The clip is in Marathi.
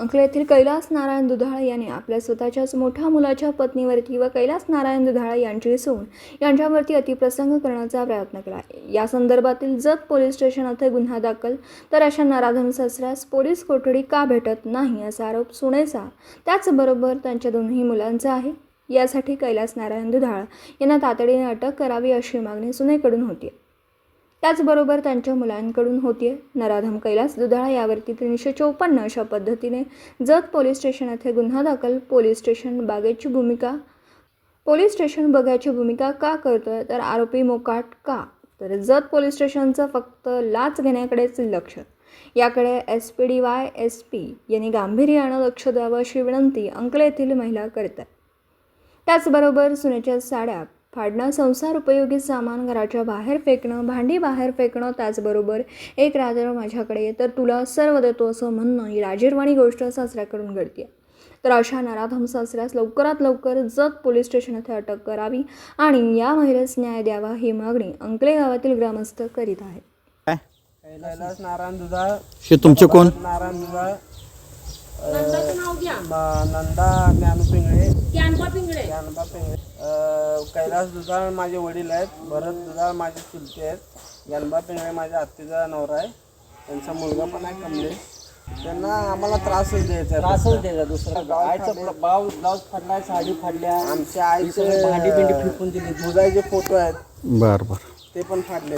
अंकले येथील कैलास नारायण दुधाळ यांनी आपल्या स्वतःच्याच मोठ्या मुलाच्या पत्नीवरती व कैलास नारायण दुधाळ यांची सून यांच्यावरती अतिप्रसंग करण्याचा प्रयत्न केला. या संदर्भातील जत पोलीस स्टेशन गुन्हा दाखल तर अशा नराधम सासऱ्यास पोलीस कोठडी का भेटत नाही असा आरोप सुनेचा त्याचबरोबर त्यांच्या दोन्ही मुलांचा आहे. यासाठी कैलास नारायण दुधाळ यांना तातडीने अटक करावी अशी मागणी सुनेकडून होती. त्याचबरोबर त्यांच्या मुलांकडून होतीये नराधम कैलास दुधाळा यावरती तीनशे चौपन्न अशा पद्धतीने जत पोलीस स्टेशन येथे गुन्हा दाखल. पोलीस स्टेशन बागेची भूमिका. पोलीस स्टेशन बघायची भूमिका का करतोय? तर आरोपी मोकाट का? तर जत पोलीस स्टेशनचं फक्त लाच घेण्याकडेच लक्ष. याकडे S P D Y S P यांनी गांभीर्यानं लक्ष द्यावं अशी विनंती अंकल येथील महिला करतात त्याचबरोबर सुनेच्या साड्या फाडणं संसार उपयोगी सामान घराच्या बाहेर फेकणं भांडी बाहेर फेकणं त्याचबरोबर एक रात्र माझ्याकडे तर तुला सर्व देतो असं म्हणणं ही लाजीरवाणी गोष्ट सासऱ्याकडून घडते तर अशा नराधम सासऱ्यास लवकरात लवकर जत पोलीस स्टेशन येथे अटक करावी आणि या महिलेस न्याय द्यावा ही मागणी अंकले गावातील ग्रामस्थ करीत आहेत. कैलास नारायण दुधाळ. हे तुमचे कोण? नारायण म- नंदा ज्ञानू पिंगळे ज्ञानोबा पिंगळे अं, कैलास दुधाळ माझे वडील आहेत भरत दुधाळ माझे चुलते आहेत. ज्ञानबा पिंगळे माझ्या आत्तीचा नवरा आहे. त्यांचा मुलगा पण आहे कमलेश. त्यांना आम्हाला त्रासच द्यायचा त्रासच. द्यायचा दुसरा. गाव आईचा. ब्लाऊज ब्लाऊज फाडलाय साडी फाडल्या. आमच्या आईचे भांडी बिंडी फेकून दिली. दुधाचे फोटो आहेत. बर बर. ते पण फाडले.